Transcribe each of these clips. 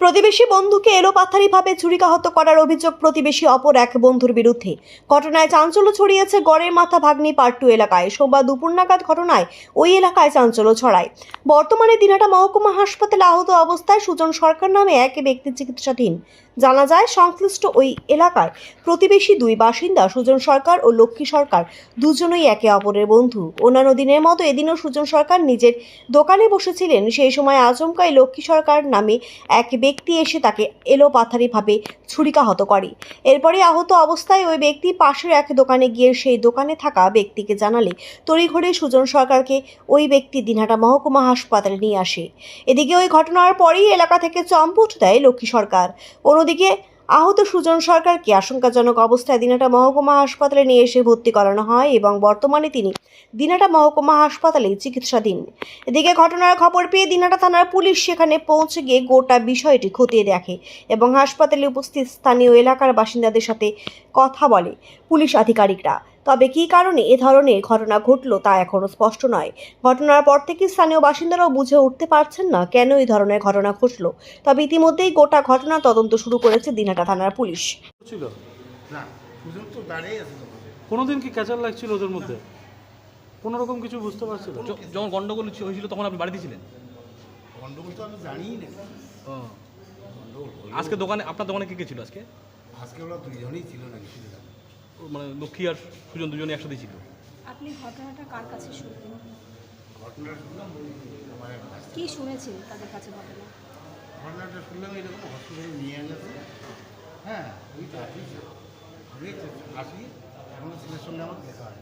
প্রতিবেশী বন্ধুকে এলোপাথারিভাবে ছুরিকাহত করার অভিযোগ প্রতিবেশী অপর এক বন্ধুর বিরুদ্ধে। ঘটনায় চাঞ্চল্য ছড়িয়েছে গড়ের মাথা ভাগ্নি পার্টু এলাকায়। সোমবার দুপুর নাগাদ ঘটনায় ওই এলাকায় চাঞ্চল্য ছড়ায়। বর্তমানে দিনহাটা মহকুমা হাসপাতালে আহত অবস্থায় সুজন সরকার নামে এক ব্যক্তি চিকিৎসাধীন। জানা যায়, সংশ্লিষ্ট ওই এলাকার প্রতিবেশী দুই বাসিন্দা সুজন সরকার ও লক্ষ্মী সরকার দুজনই একে অপরের বন্ধু। অন্যান্য দিনের মতো এদিনও সুজন সরকার নিজের দোকানে বসেছিলেন। সেই সময় আচমকাই লক্ষ্মী সরকার নামে এক ব্যক্তি এসে তাকে এলো পাথারিভাবে ছুরিকাহত করে। এরপরে আহত অবস্থায় ওই ব্যক্তি পাশের এক দোকানে গিয়ে সেই দোকানে থাকা ব্যক্তিকে জানালে তড়িঘড়ি সুজন সরকারকে ওই ব্যক্তি দিনহাটা মহকুমা হাসপাতালে নিয়ে আসে। এদিকে ওই ঘটনার পরেই এলাকা থেকে চম্পট দেয় লক্ষ্মী সরকার। অন্যদিকে আহত সুজন সরকারকে আশঙ্কাজনক অবস্থায় দিনাটা মহকুমা হাসপাতালে নিয়ে এসে ভর্তি করানো হয় এবং বর্তমানে তিনি দিনাটা মহকুমা হাসপাতালে চিকিৎসাধীন? এদিকে ঘটনার খবর পেয়ে দিনাটা থানার পুলিশ সেখানে পৌঁছে গিয়ে গোটা বিষয়টি খতিয়ে দেখে এবং হাসপাতালে উপস্থিত স্থানীয় এলাকার বাসিন্দাদের সাথে কথা বলে। পুলিশ আধিকারিকরা তবে কী কারণে এ ধরনের ঘটনা ঘটল তা এখনও স্পষ্ট নয়। ঘটনার পর থেকে স্থানীয় বাসিন্দারাও বুঝে উঠতে পারছেন না কেন এই ধরনের ঘটনা ঘটল। তবে ইতিমধ্যেই গোটা ঘটনা তদন্ত শুরু করেছে দিনহাটা থানার পুলিশ। ছিল? না দুজন তো দাঁড়িয়ে আছে কোনোদিন কি ক্যাচার লাগছিল ওদের মধ্যে? কোনো রকম কিছু বুঝতে পারছিল? য- যখন গন্ডগোল ছি- হয়েছিল তখন আপনি বাড়িতে ছিলেন? গন্ডগোল তো আমি জানিই না। গন্ডগোল হলো। আজকে দোকানে আপনার দোকানে কে কে ছিল আজকে? আজকে ওরা দুইজনই ছিল নাকি মানে লক্ষ্মী আর সুজন দুজনে একসাথে ছিল। আপনি ঘটনাটা কার কাছে শুনলেন? ঘটনাটা শুনলাম এক কি শুনেছেন তাদের কাছে ঘটনা? ঘটনাটা শুনলাম এরকম হসপিটালে নিয়ে এনেছে হ্যাঁ ওই তো আসি আমি তো আসি এখনও ছেলের সঙ্গে আমার দেখা হয়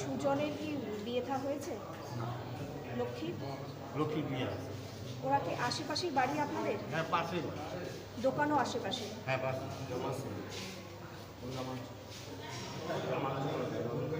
সুজনের কি বিয়ে থা হয়েছে? লক্ষ্মী লক্ষ্মী বিয়ে আছে। ওরা কি আশেপাশেই বাড়ি আপনাদের? হ্যাঁ পাশে দোকানও আশেপাশে? হ্যাঁ পাশে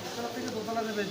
দোতলা থেকে দোতলা নেবে